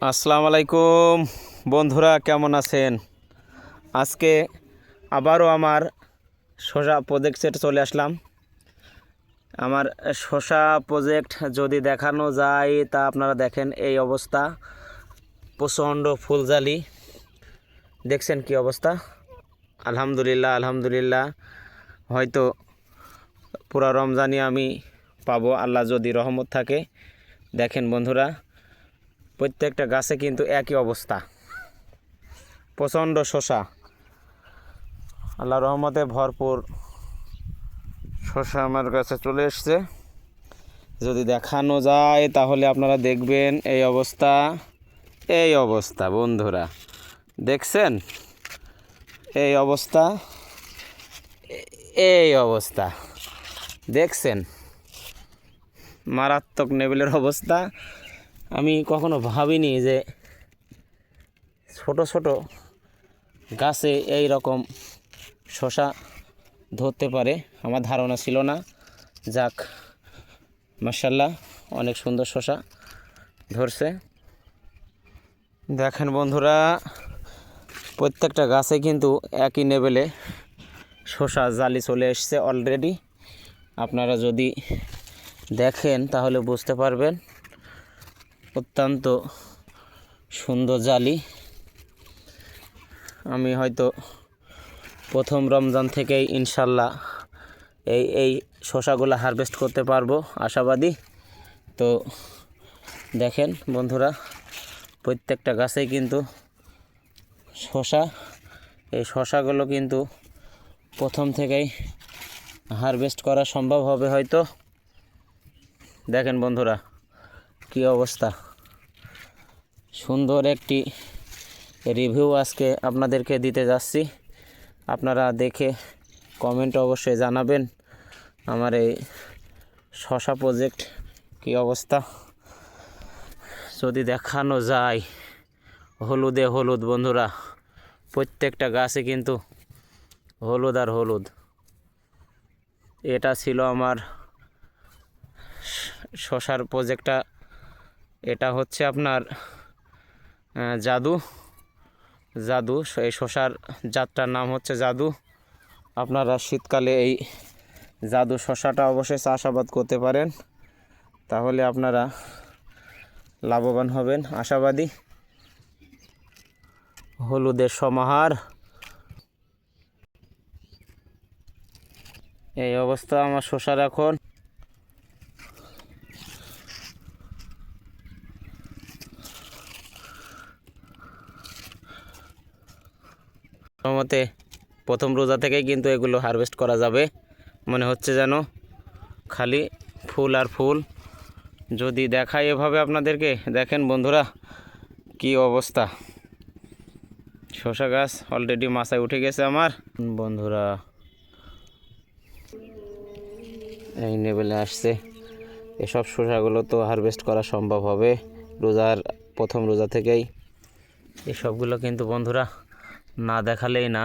আসসালামু আলাইকুম বন্ধুরা, কেমন আছেন? আজকে আবারও আমার শসা প্রজেক্টে চলে আসলাম। আমার শসা প্রজেক্ট যদি দেখানো যায়, তা আপনারা দেখেন এই অবস্থা। প্রচণ্ড ফুলজালি। দেখছেন কি অবস্থা? আলহামদুলিল্লাহ আলহামদুলিল্লাহ। হয়তো পুরা রমজানি আমি পাবো, আল্লাহ যদি রহমত থাকে। দেখেন বন্ধুরা প্রত্যেকটা গাছে কিন্তু একই অবস্থা। প্রচণ্ড শশা। আল্লাহ রহমতে ভরপুর শশা আমার কাছে চলে এসছে। যদি দেখানো যায় তাহলে আপনারা দেখবেন এই অবস্থা এই অবস্থা বন্ধুরা। দেখছেন? এই অবস্থা এই অবস্থা। দেখছেন? মারাত্মক নেবেলের অবস্থা। আমি কখনো ভাবিনি যে ছোট ছোট গাছে এই রকম শশা ধরতে পারে। আমার ধারণা ছিল না। যাক মার্শাল্লাহ অনেক সুন্দর শশা ধরছে। দেখেন বন্ধুরা, প্রত্যেকটা গাছে কিন্তু একই লেভেলে শশা জালি চলে এসছে অলরেডি আপনারা যদি দেখেন, তাহলে বুঝতে পারবেন। অত্যন্ত সুন্দর জালি। আমি হয়তো প্রথম রমজান থেকেই ইনশাল্লাহ এই এই শশাগুলো হারভেস্ট করতে পারব, আশাবাদী। তো দেখেন বন্ধুরা, প্রত্যেকটা গাছেই কিন্তু শশা এই শশাগুলো কিন্তু প্রথম থেকেই হারভেস্ট করা সম্ভব হবে হয়তো। দেখেন বন্ধুরা, কি অবস্থা। সুন্দর একটি রিভিউ আজকে আপনাদেরকে দিতে যাচ্ছি। আপনারা দেখে কমেন্ট অবশ্যই জানাবেন আমার এই শশা প্রজেক্ট কি অবস্থা। যদি দেখানো যায়, হলুদে হলুদ বন্ধুরা, প্রত্যেকটা গাছে কিন্তু হলুদ আর হলুদ। এটা ছিল আমার শশার প্রজেক্টটা এটা হচ্ছে আপনার জাদু। জাদু, এই শশার জাতটার নাম হচ্ছে জাদু। আপনারা শীতকালে এই জাদু শশাটা অবশ্যই চাষাবাদ করতে পারেন। তাহলে আপনারা লাভবান হবেন, আশাবাদী। হলুদের সমাহার। এই অবস্থা আমার শশার এখন। মতে প্রথম রোজা থেকেই কিন্তু এগুলো হারভেস্ট করা যাবে। মনে হচ্ছে যেন খালি ফুল আর ফুল। যদি দেখাই এভাবে আপনাদেরকে, দেখেন বন্ধুরা কি অবস্থা। শশা গাছ অলরেডি মাথায় উঠে গেছে আমার। বন্ধুরা, এই লেভেলে আসছে। এসব শসাগুলো তো হারভেস্ট করা সম্ভব হবে রোজার প্রথম রোজা থেকেই। এসবগুলো কিন্তু বন্ধুরা না দেখালেই না।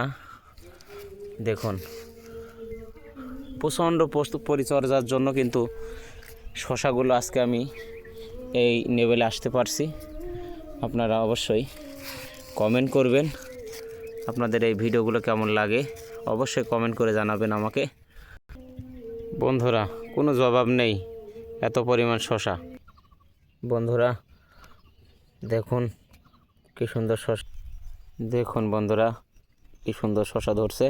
দেখুন, প্রচণ্ড পরিচর্যার জন্য কিন্তু শশাগুলো আজকে আমি এই লেভেলে আসতে পারছি। আপনারা অবশ্যই কমেন্ট করবেন, আপনাদের এই ভিডিওগুলো কেমন লাগে অবশ্যই কমেন্ট করে জানাবেন আমাকে। বন্ধুরা, কোনো জবাব নেই, এত পরিমাণ শশা। বন্ধুরা, দেখুন, কী সুন্দর শশা। দেখুন বন্ধুরা কি সুন্দর শশা ধরছে।